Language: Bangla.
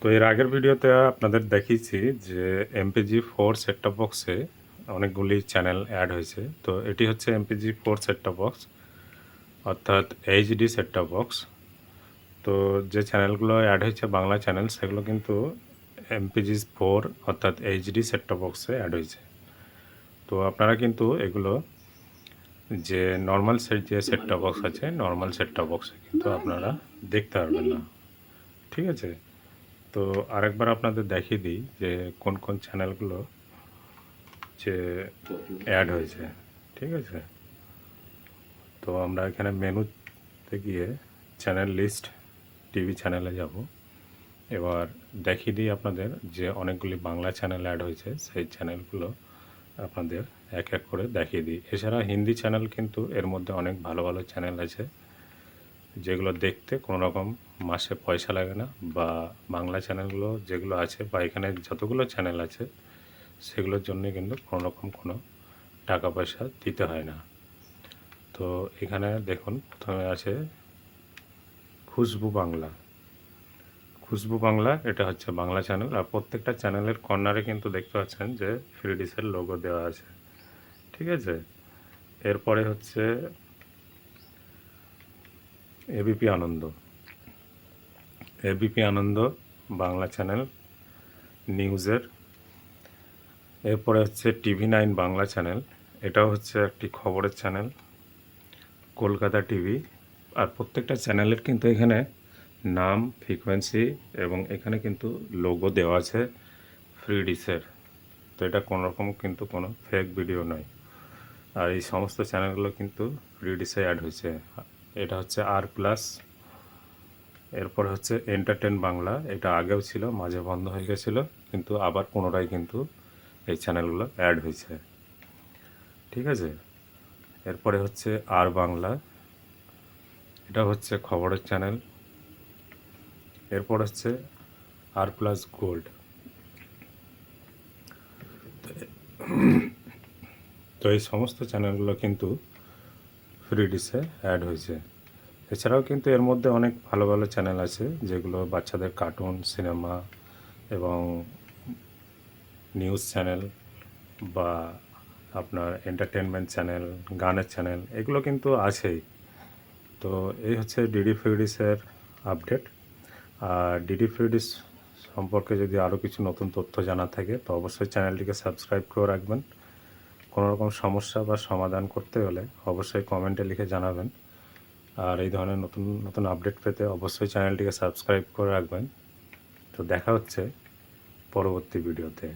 তো এর আগের ভিডিওতে আপনাদের দেখিয়েছি যে এমপিজি ফোর সেটটপ বক্সে অনেকগুলি চ্যানেল অ্যাড হয়েছে। তো এটি হচ্ছে MPEG four set top box অর্থাৎ এইচডি সেটটপ বক্স তো যে চ্যানেলগুলো অ্যাড হয়েছে, বাংলা চ্যানেল সেগুলো কিন্তু এমপিজি ফোর অর্থাৎ এইচডি সেটটপ বক্সে অ্যাড হয়েছে। তো আপনারা কিন্তু এগুলো যে নর্মাল সেট যে সেটটপ বক্স আছে নর্মাল সেটটপ বক্সে কিন্তু আপনারা দেখতে পারবেন না। ঠিক আছে? তো আরেকবার আপনাদের দেখিয়ে দিই যে কোন কোন চ্যানেলগুলো যে অ্যাড হয়েছে, ঠিক আছে? তো আমরা এখানে মেনুতে গিয়ে চ্যানেল লিস্ট, টিভি চ্যানেলে যাব। এবার দেখিয়ে দিই আপনাদের যে অনেকগুলি বাংলা চ্যানেল অ্যাড হয়েছে, সেই চ্যানেলগুলো আপনাদের এক এক করে দেখিয়ে দিই। এছাড়া হিন্দি চ্যানেল কিন্তু এর মধ্যে অনেক ভালো ভালো চ্যানেল আছে। যেগুলো দেখতে কোনো রকম মাসে পয়সা লাগে না বা বাংলা চ্যানেলগুলো যেগুলো আছে বা এখানে যতগুলো চ্যানেল আছে, সেগুলোর জন্য কিন্তু কোনো রকম কোনো টাকা পয়সা দিতে হয় না। তো এখানে দেখুন, প্রথমে আছে খুশবু বাংলা। খুশবু বাংলা, এটা হচ্ছে বাংলা চ্যানেল। আর প্রত্যেকটা চ্যানেলের কর্নারে কিন্তু দেখতে পাচ্ছেন যে ফ্রিডিসের লোগো দেওয়া আছে। ঠিক আছে? এরপরে হচ্ছে ABP Ananda ABP Ananda Bangla channel নিউজের এরপরে হচ্ছে টিভি নাইন বাংলা চ্যানেল এটাও হচ্ছে একটি খবরের চ্যানেল কলকাতা টিভি আর প্রত্যেকটা চ্যানেলের কিন্তু এখানে নাম ফ্রিকোয়েন্সি এবং এখানে কিন্তু লোগো দেওয়া আছে ফ্রি ডিশের তো এটা কোনো রকম কিন্তু কোনো ফেক ভিডিও নয়। আর এই সমস্ত চ্যানেলগুলো কিন্তু ফ্রি ডিশে অ্যাড হয়েছে। এটা হচ্ছে আর প্লাস এরপর হচ্ছে এন্টারটেন বাংলা, এটা আগেও ছিল, মাঝে বন্ধ হয়ে গেছিল, কিন্তু আবার পুনরায় কিন্তু এই চ্যানেলগুলো অ্যাড হয়েছে। ঠিক আছে? এরপরে হচ্ছে আর বাংলা, এটা হচ্ছে খবরের চ্যানেল এরপর হচ্ছে আর প্লাস গোল্ড তো এই সমস্ত চ্যানেলগুলো কিন্তু ফ্রি ডিশে অ্যাড হয়েছে। এছাড়াও কিন্তু এর মধ্যে অনেক ভালো ভালো চ্যানেল আছে, যেগুলো বাচ্চাদের কার্টুন সিনেমা এবং নিউজ চ্যানেল বা আপনার এন্টারটেনমেন্ট চ্যানেল গানের চ্যানেল এগুলো কিন্তু আছেই। তো এই হচ্ছে ডিডি ফ্রিডিসের আপডেট আর ডিডি ফ্রিডিস সম্পর্কে যদি আরও কিছু নতুন তথ্য জানা থাকে, তো অবশ্যই চ্যানেলটিকে সাবস্ক্রাইব করে রাখবেন। কোনো রকম সমস্যা বা সমাধান করতে হলে অবশ্যই কমেন্টে লিখে জানাবেন। আর এই ধরনের নতুন নতুন আপডেট পেতে অবশ্যই চ্যানেলটিকে সাবস্ক্রাইব করে রাখবেন। তো দেখা হচ্ছে পরবর্তী ভিডিওতে।